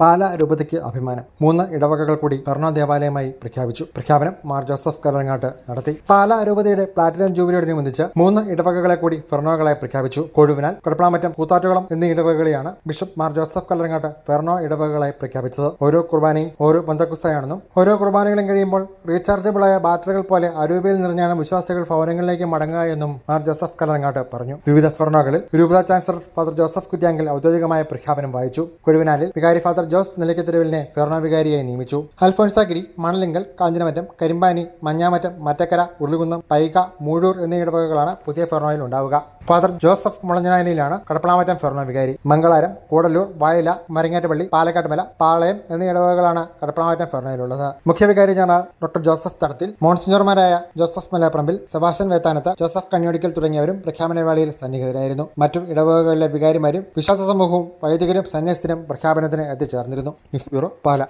പാല രൂപതയ്ക്ക് അഭിമാനം. മൂന്ന് ഇടവകകൾ കൂടി ഭരണ ദേവാലയമായി പ്രഖ്യാപിച്ചു. പ്രഖ്യാപനം മാർ ജോസഫ് കലങ്ങാട്ട് നടത്തി. പാല രൂപതയുടെ പ്ലാറ്റിനം ജൂബിലിയോടനുബന്ധിച്ച് മൂന്ന് ഇടവകകളെ കൂടി ഫെർണോകളായി പ്രഖ്യാപിച്ചു. കൊഴുവിനാൽ കടപ്പളാമറ്റം കൂത്താറ്റുകളം എന്നീ ഇടവകകളെയാണ് bishop Mar Joseph Kallarangatt forane ഇടവകകളായി പ്രഖ്യാപിച്ചത്. ഓരോ കുർബാനയും ഓരോ ബന്ധക്കുസ്തയാണെന്നും ഓരോ കുർബാനകളും കഴിയുമ്പോൾ റീചാർജബിളായ ബാറ്ററികൾ പോലെ അരൂപയിൽ നിറഞ്ഞാണ് വിശ്വാസികൾ ഭവനങ്ങളിലേക്ക് മടങ്ങുക എന്നും മാർ ജോസഫ് കല്ലറങ്ങാട്ട് പറഞ്ഞു. വിവിധ ഫെർണോകളിൽ രൂപത ചാൻസലർ ഫാദർ ജോസഫ് കുറ്റ്യാങ്കൽ ഔദ്യോഗികമായ പ്രഖ്യാപനം വായിച്ചു. കൊഴുവിനാലിൽ വികാരി ഫാദർ ജോസ് നിലയ്ക്കത്തിരുവിലിനെ ഫെർണോ നിയമിച്ചു. അൽഫോൻസാഗിരി മണലിങ്കൽ കാഞ്ചനമറ്റം കരിമ്പാനി മഞ്ഞാമറ്റം മറ്റക്കര ഉരുളികുന്നം പൈക മൂഴൂർ എന്നീ ഇടവകകളാണ് പുതിയ ഫെർണോയിൽ ഉണ്ടാവുക. ഫാദർ ജോസഫ് മുളഞ്ഞനായനിലാണ് കടപ്പളാമറ്റം ഫെർണോ വികാരി മംഗളാരം കൂടല്ലൂർ വയല മരങ്ങാട്ടുപള്ളി പാലക്കാട്ടുമല പാളയം എന്നീ ഇടവകകളാണ് കടപ്പളാമറ്റം ഫെർണോയിലുള്ളത് മുഖ്യവികാരി general doctor Joseph Thadathil മോൺസിഞ്ഞോർമാരായ Joseph Malayaparambil Sebastian Vethanath Joseph Kanniyodickal തുടങ്ങിയവരും പ്രഖ്യാപന വേളയിൽ സന്നിഹിതരായിരുന്നു. മറ്റു ഇടവകകളിലെ വികാരിമാരും വിശ്വാസ സമൂഹവും വൈദികരും സന്യസ്തരും പ്രഖ്യാപനത്തിന് എത്തിച്ചേർന്നിരുന്നു ന്യൂസ് ബ്യൂറോ പാല.